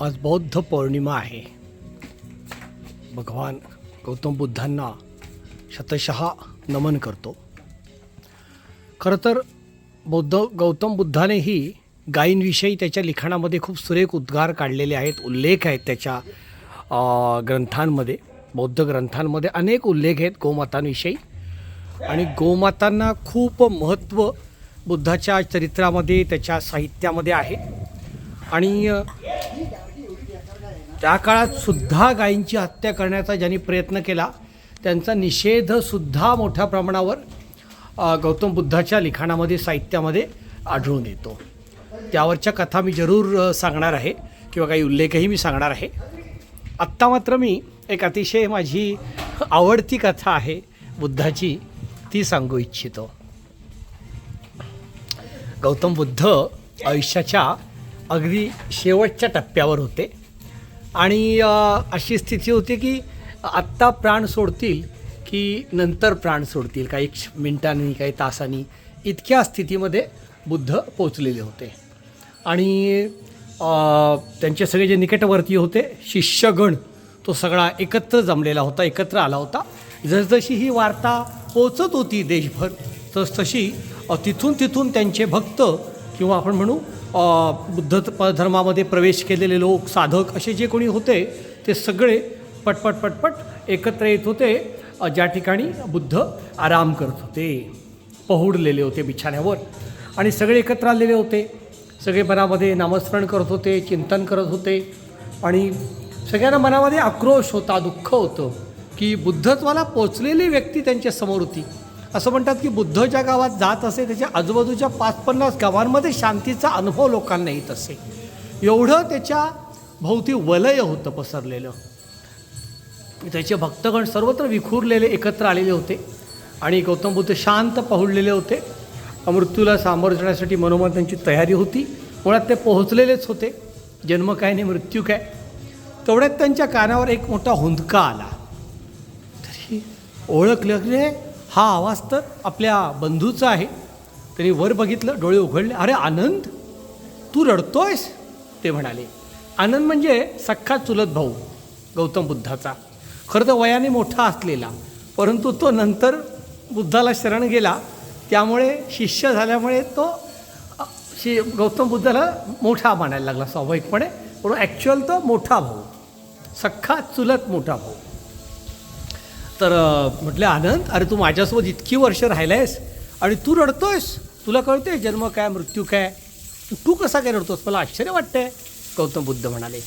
आज बौद्ध पौर्णिमा आहे. भगवान गौतम बुद्धांना शतशः नमन करतो. खरं तर बौद्ध गौतम बुद्धानेही गायींविषयी त्याच्या लिखाणामध्ये खूप सुरेख उद्गार काढलेले आहेत उल्लेख आहेत त्याच्या ग्रंथांमध्ये बौद्ध ग्रंथांमध्ये अनेक उल्लेख आहेत गोमातांविषयी. आणि गोमातांना खूप महत्त्व बुद्धाच्या चरित्रामध्ये त्याच्या साहित्यामध्ये आहे. आणि त्या काळात सुद्धा गायींची हत्या करण्याचा ज्यांनी प्रयत्न केला त्यांचा निषेधसुद्धा मोठ्या प्रमाणावर गौतम बुद्धाच्या लिखाणामध्ये साहित्यामध्ये आढळून येतो. त्यावरच्या कथा मी जरूर सांगणार आहे किंवा काही उल्लेखही मी सांगणार आहे. आत्ता मात्र मी एक अतिशय माझी आवडती कथा आहे बुद्धाची ती सांगू इच्छितो. गौतम बुद्ध आयुष्याच्या अगदी शेवटच्या टप्प्यावर होते. आणि अशी स्थिती होती की आत्ता प्राण सोडतील की नंतर प्राण सोडतील काही क्ष- मिनिटांनी काही तासांनी. इतक्या स्थितीमध्ये बुद्ध पोचलेले होते. आणि त्यांचे सगळे जे निकटवर्ती होते शिष्यगण तो सगळा एकत्र जमलेला होता एकत्र आला होता. जसजशी ही वार्ता पोचत होती देशभर तसतशी तिथून तिथून त्यांचे भक्त किंवा आपण म्हणू बुद्ध प- धर्मामध्ये प्रवेश केलेले लोक साधक असे जे कोणी होते ते सगळे पटपट पटपट एकत्र येत होते. ज्या ठिकाणी बुद्ध आराम करत होते. पहुडलेले होते बिछाण्यावर. आणि सगळे एकत्र आलेले होते. सगळे मनामध्ये नामस्मरण करत होते चिंतन करत होते. आणि सगळ्यांना मनामध्ये आक्रोश होता दुःख होतं की बुद्धत्वाला पोचलेली व्यक्ती त्यांच्यासमोर होती. असं म्हणतात की बुद्ध ज्या गावात जात असे त्याच्या आजूबाजूच्या पाच पन्नास गावांमध्ये शांतीचा अनुभव लोकांना येत असे. एवढं त्याच्या भोवती वलय होतं पसरलेलं. त्याचे भक्तगण सर्वत्र विखुरलेले एकत्र आलेले होते आणि गौतम बुद्ध शांत पाहुडलेले होते. मृत्यूला सामोरं जाण्यासाठी मनोमन त्यांची तयारी होती. मुळात ते पोहोचलेलेच होते. जन्म काय नाही मृत्यू काय? तेवढ्यात त्यांच्या कानावर एक मोठा हुंदका आला. तरी ओळखलं की रे, हा आवाज तर आपल्या बंधूचा आहे. त्यांनी वर बघितलं डोळे उघडले. अरे आनंद तू रडतोयस? ते म्हणाले. आनंद म्हणजे सख्खा चुलत भाऊ गौतम बुद्धाचा. खरं तर वयाने मोठा असलेला परंतु तो नंतर बुद्धाला शरण गेला. त्यामुळे शिष्य झाल्यामुळे तो शि गौतम बुद्धाला मोठा मानायला लागला स्वाभाविकपणे. पण ॲक्च्युअल तो मोठा भाऊ सख्खा चुलत मोठा भाऊ. तर म्हटलं आनंद अरे तू माझ्यासोबत इतकी वर्ष राहिलायस आणि तू रडतोयस. तुला कळते जन्म काय मृत्यू काय. तू कसा काय रडतोस? मला आश्चर्य वाटतंय. गौतम बुद्ध म्हणाले.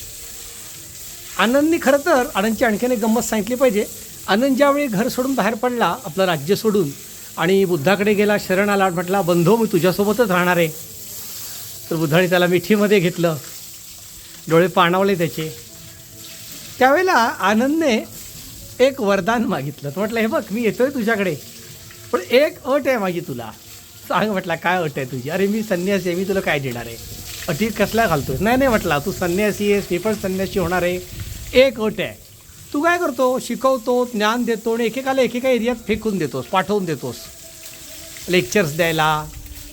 आनंदनी खरं तर आनंदची आणखीन एक गंमत सांगितली पाहिजे. आनंद ज्यावेळी घर सोडून बाहेर पडला आपलं राज्य सोडून आणि बुद्धाकडे गेला शरण आला म्हटला बंधो मी तुझ्यासोबतच राहणार आहे. तर बुद्धाने त्याला मिठीमध्ये घेतलं. डोळे पाणावले त्याचे. त्यावेळेला आनंदने एक वरदान मागितलं. तर म्हटलं हे बघ मी येतोय तुझ्याकडे. पण एक अट आहे माझी तुला. सांग म्हटला काय अट आहे तुझी? अरे मी संन्यासी आहे मी तुला काय देणार आहे? अटी कसल्या घालतोय नाही नाही म्हटला तू संन्यासी आहेस मी पण संन्यासी होणार आहे. एक अट आहे. तू काय करतो? शिकवतो ज्ञान देतो आणि एकेकाला एकेका एरियात फेकून देतोस पाठवून देतोस. लेक्चर्स द्यायला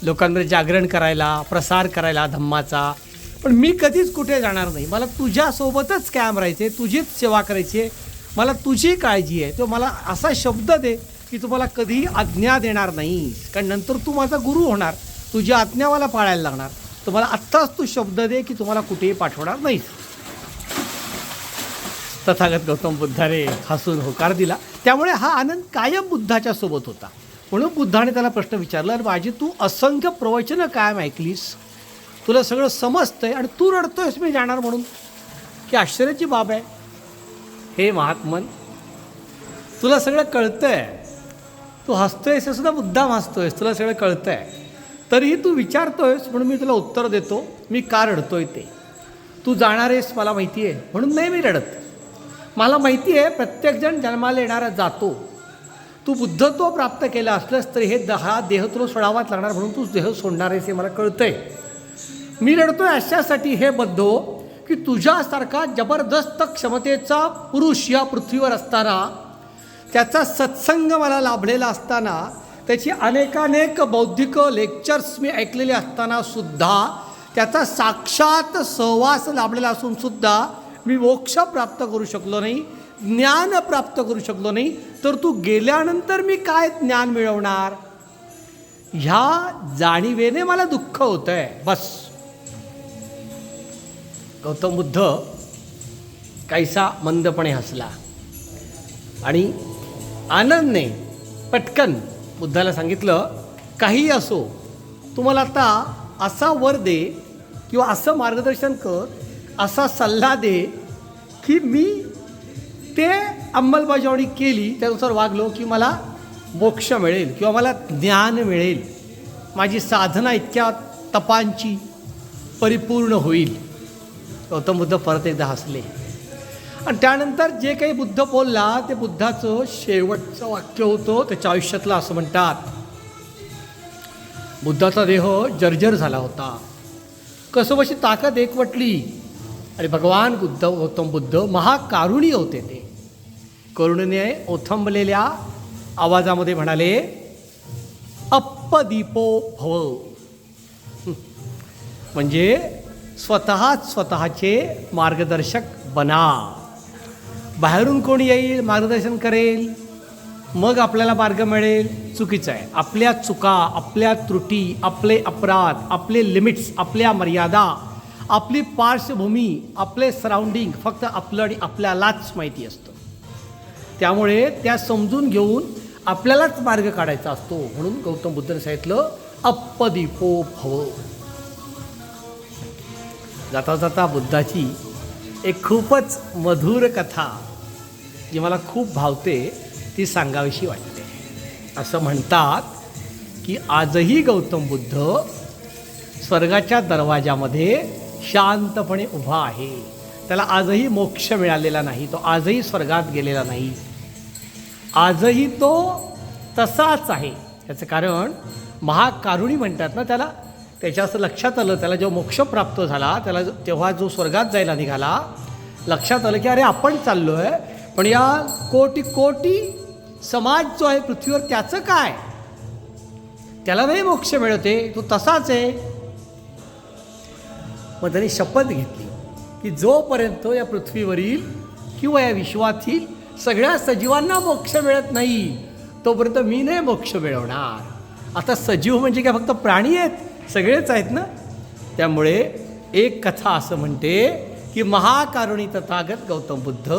लोकांमध्ये जागरण करायला प्रसार करायला धम्माचा. पण मी कधीच कुठे जाणार नाही. मला तुझ्यासोबतच कॅम राहायचे तुझीच सेवा करायची आहे मला तुझी काळजी आहे. तो मला असा शब्द दे की तुम्हाला कधीही आज्ञा देणार नाही कारण नंतर तू माझा गुरु होणार. तुझी आज्ञा मला पाळायला लागणार. तर मला आत्ताच तू शब्द दे की तुम्हाला कुठेही पाठवणार नाही तथागत गौतम बुद्धाने हसून होकार दिला. त्यामुळे हा आनंद कायम बुद्धाच्या सोबत होता. म्हणून बुद्धाने त्याला प्रश्न विचारला अरे माझी तू असंख्य प्रवचनं कायम ऐकलीस. तुला सगळं समजतंय आणि तू रडतोयस मी जाणार म्हणून. की आश्चर्याची बाब आहे. हे महात्मन तुला सगळं कळतं आहे तू हसतोयस हे सुद्धा मुद्दाम हसतोयस तुला सगळं कळतं आहे तरीही तू विचारतोयस म्हणून मी तुला उत्तर देतो मी का रडतोय ते. तू जाणार आहेस मला माहिती आहे म्हणून नाही मी रडत. मला माहिती आहे प्रत्येकजण जन्माला येणारा जातो. तू बुद्धत्व प्राप्त केलं असलंस तरी हे दहा देह तुला सोडावाच लागणार म्हणून तू देह सोडणार आहेस हे मला कळतंय. मी रडतोय अशासाठी हे बद्धो की तुझ्यासारखा जबरदस्त क्षमतेचा पुरुष या पृथ्वीवर असताना त्याचा सत्संग मला लाभलेला असताना त्याची अनेकानेक बौद्धिक लेक्चर्स मी ऐकलेले असताना सुद्धा त्याचा साक्षात सहवास लाभलेला असून सुद्धा मी मोक्ष प्राप्त करू शकलो नाही ज्ञान प्राप्त करू शकलो नाही तर तू गेल्यानंतर मी काय ज्ञान मिळवणार? ह्या जाणीवेने मला दुःख होतं आहे बस. गौतम बुद्ध काहीसा मंदपणे हसला. आणि आनंदने पटकन बुद्धाला सांगितलं काहीही असो तुम्हाला आता असा वर दे किंवा असं मार्गदर्शन कर असा सल्ला दे की मी ते अंमलबजावणी केली त्यानुसार वागलो की मला मोक्ष मिळेल किंवा मला ज्ञान मिळेल. माझी साधना इतक्या तपांची परिपूर्ण होईल. गौतम बुद्ध परत एकदा हसले. आणि त्यानंतर जे काही बुद्ध बोलला ते बुद्धाचं शेवटचं वाक्य होतं त्याच्या आयुष्यातलं असं म्हणतात. बुद्धाचा देह जर्जर झाला होता. कसोबशी ताकद एकवटली. आणि भगवान बुद्ध गौतम बुद्ध महाकारुणी होते ते. करुणेने ओथंबलेल्या आवाजामध्ये म्हणाले अप्पदीपो भव म्हणजे स्वतःच स्वतःचे मार्गदर्शक बना. बाहेरून कोण येईल मार्गदर्शन करेल मग आपल्याला मार्ग मिळेल. चुकीचं आहे. आपल्या चुका आपल्या त्रुटी आपले अपराध आपले लिमिट्स आपल्या मर्यादा आपली पार्श्वभूमी आपले सराउंडिंग फक्त आपलं आणि आपल्यालाच माहिती असतं. त्यामुळे त्या समजून घेऊन आपल्यालाच मार्ग काढायचा असतो. म्हणून गौतम बुद्धाने सांगितलं अप्पदीपो भव. जाता जाता बुद्धाची एक खूपच मधुर कथा जी मला खूप भावते ती सांगावीशी वाटते. असं म्हणतात की आजही गौतम बुद्ध स्वर्गाच्या दरवाजामध्ये शांतपणे उभा आहे. त्याला आजही मोक्ष मिळालेला नाही तो आजही स्वर्गात गेलेला नाही. आजही तो तसाच आहे. त्याचं कारण महाकारुणी म्हणतात ना त्याला त्याच्या असं लक्षात आलं त्याला जेव्हा मोक्ष प्राप्त झाला त्याला जो- तेव्हा जो स्वर्गात जायला निघाला लक्षात आलं की अरे आपण चाललो आहे पण या कोटी कोटी समाज जो आहे पृथ्वीवर त्याचं काय? त्याला नाही मोक्ष मिळते तो तसाच आहे. मग त्यांनी शपथ घेतली की जोपर्यंत या पृथ्वीवरील किंवा या विश्वातील सगळ्या सजीवांना मोक्ष मिळत नाही तोपर्यंत मी नाही मोक्ष मिळवणार. आता सजीव म्हणजे काय फक्त प्राणी आहेत? सगळेच आहेत ना? त्यामुळे एक कथा असं म्हणते की महाकारुणी तथागत गौतम बुद्ध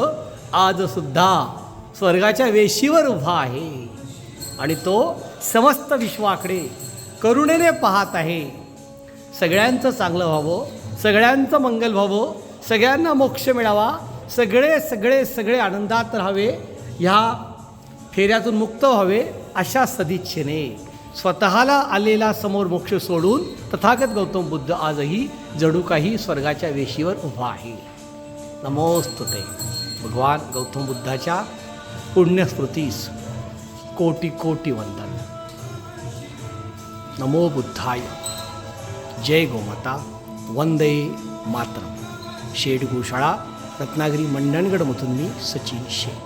आजसुद्धा स्वर्गाच्या वेशीवर उभा आहे. आणि तो समस्त विश्वाकडे करुणेने पाहत आहे. सगळ्यांचं चांगलं व्हावं सगळ्यांचं मंगल व्हावं सगळ्यांना मोक्ष मिळावा सगळे सगळे सगळे आनंदात राहावे ह्या फेऱ्यातून मुक्त व्हावे अशा सदिच्छेने. स्वतःला आलेला समोर मोक्ष सोडून तथागत गौतम बुद्ध आजही जणू काही स्वर्गाच्या वेशीवर उभा आहे. नमोस्तुते. भगवान गौतम बुद्धाच्या पुण्यस्मृतीस कोटी कोटी वंदन. नमो बुद्धाय. जय गोमाता. वंदे मातरम. शेड गोशाळा रत्नागिरी मंडणगडमधून मी सचिन शेठ